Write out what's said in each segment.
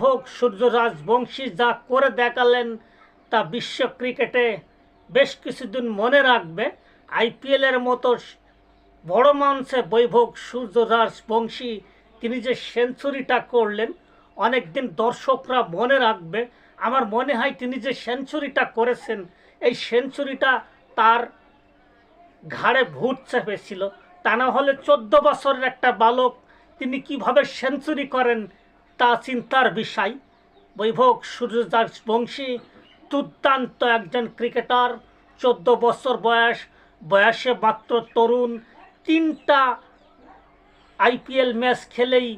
ভোগ সূর্যরাজ বংশী যা করে দেখালেন তা বিশ্ব ক্রিকেটে বেশ কিছুদিন মনে রাখবে। আইপিএলের মতো বড় মঞ্চে বৈভব সূর্যরাজ বংশী তিনি যে সেঞ্চুরিটা করলেন অনেক দিন দর্শকরা মনে রাখবে। আমার মনে হয় তিনি যে সেঞ্চুরিটা করেছেন, এই সেঞ্চুরিটা তার ঘাড়ে ভূত চেপেছিল। তা না হলে চোদ্দ বছরের একটা বালক তিনি কীভাবে সেঞ্চুরি করেন তা চিন্তার বিষয়। বৈভব সূর্যদাস বংশী, দুর্দান্ত একজন ক্রিকেটার, চোদ্দ বছর বয়স, বয়সে মাত্র তরুণ, তিনটা আইপিএল ম্যাচ খেলেই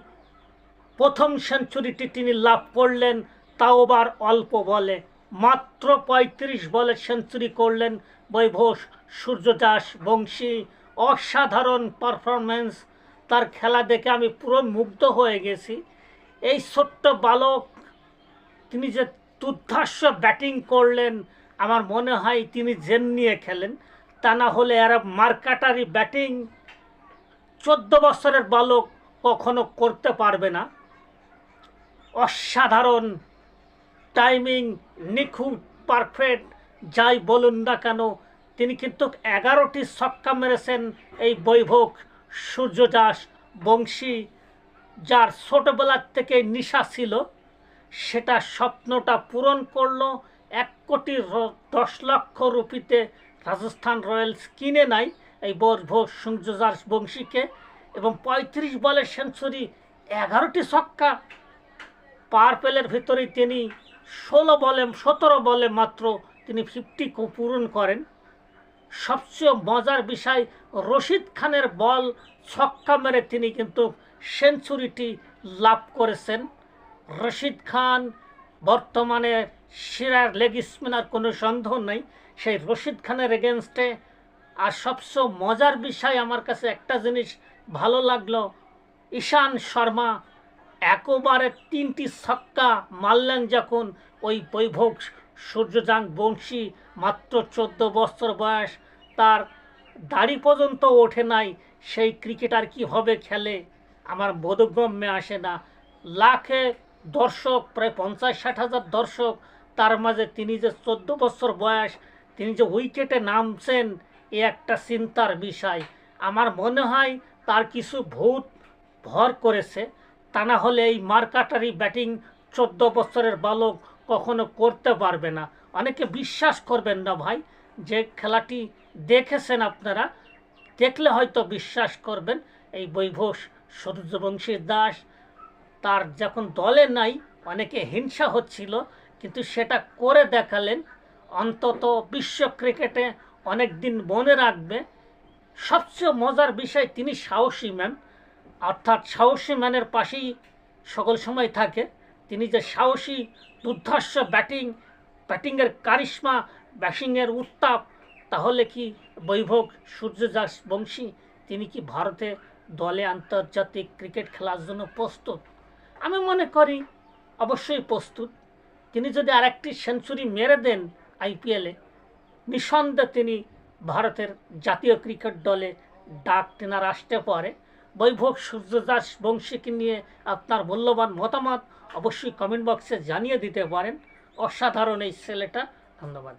প্রথম সেঞ্চুরিটি তিনি লাভ করলেন, তাও আবার অল্প বলে। মাত্র পঁয়ত্রিশ বলে সেঞ্চুরি করলেন বৈভব সূর্যদাস বংশী। অসাধারণ পারফরমেন্স তার খেলা দেখে আমি পুরো মুগ্ধ হয়ে গেছি। এই ছোট্ট বালক, তিনি যে দুর্ধাস্য ব্যাটিং করলেন, আমার মনে হয় তিনি জেন নিয়ে খেলেন। তা না হলে এরা মার্কাটারি ব্যাটিং চোদ্দ বছরের বালক কখনো করতে পারবে না। অসাধারণ টাইমিং, নিখুঁত, পারফেক্ট, যাই বলুন না কেন, তিনি কিন্তু এগারোটি ছক্কা মেরেছেন এই বৈভব সূর্যদাস বংশী। যার ছোটবেলার থেকে নিশা ছিল, সেটা স্বপ্নটা পূরণ করল এক কোটি দশ লক্ষ রুপিতে রাজস্থান রয়্যালস কিনে নেয় এই বৈভব সূর্যদাস বংশীকে এবং পঁয়ত্রিশ বলে সেঞ্চুরি, এগারোটি ছক্কা পার পেলের ভিতরে তিনি ষোলো বলে, সতেরো বলে মাত্র তিনি ফিফটি পূরণ করেন। সবচেয়ে মজার বিষয়, রশিদ খানের বল ছক্কা মেরে তিনি কিন্তু সেঞ্চুরিটি লাভ করেছেন। রশিদ খান বর্তমানে সেরার লেগ স্পিনার, কোনো সন্দেহ নেই। সেই রশিদ খানের এগেনস্টে আর সবচেয়ে মজার বিষয় আমার কাছে একটা জিনিস ভালো লাগল, ঈশান শর্মা একবারে তিনটি ছক্কা মারলেন যখন ওই বৈভব সূর্যজান বংশী মাত্র চোদ্দ বছর বয়স। তার দাড়ি পর্যন্ত ওঠে নাই। সেই ক্রিকেটার কীভাবে খেলে? আমার বোধগম্যে আসে না। লাখে দর্শক, প্রায় পঞ্চাশ ষাট হাজার দর্শক। তার মাঝে তিনি যে চোদ্দ বছর বয়স, তিনি যে উইকেটে নামছেন, এ একটা চিন্তার বিষয়। আমার মনে হয় তার কিছু ভূত ভর করেছে। তা না হলে এই মার্কাটারি ব্যাটিং চোদ্দ বছরের বালক কখনো করতে পারবে না। অনেকে বিশ্বাস করবেন না ভাই, যে খেলাটি দেখেছেন আপনারা, দেখলে হয়তো বিশ্বাস করবেন। এই বৈভোষ সূর্যবংশী দাস, তার যখন দলে নাই, অনেকে হিংসা হচ্ছিল, কিন্তু সেটা করে দেখালেন। অন্তত বিশ্ব ক্রিকেটে অনেক দিন মনে রাখবে। সবচেয়ে মজার বিষয়, তিনি সাহসী ম্যান। অর্থাৎ সাহসী ম্যানের পাশেই সকল সময় থাকে। তিনি যে সাহসী দুর্ধর্ষ ব্যাটিং, ব্যাটিংয়ের কারিশ্মা, ব্যাটিংয়ের উত্তাপ, তাহলে কি বৈভব সূর্যদাস বংশী, তিনি কি ভারতে দলে আন্তর্জাতিক ক্রিকেট খেলার জন্য প্রস্তুত? আমি মনে করি অবশ্যই প্রস্তুত। তিনি যদি আরেকটি সেঞ্চুরি মেরে দেন আইপিএলে নিঃসন্দেহে তিনি ভারতের জাতীয় ক্রিকেট দলে ডাক তেনার আসতে পারে। বৈভব সূর্যদাস বংশীকে নিয়ে আপনার মূল্যবান মতামত অবশ্যই কমেন্ট বক্সে জানিয়ে দিতে পারেন। অসাধারণ এই ছেলেটা। ধন্যবাদ।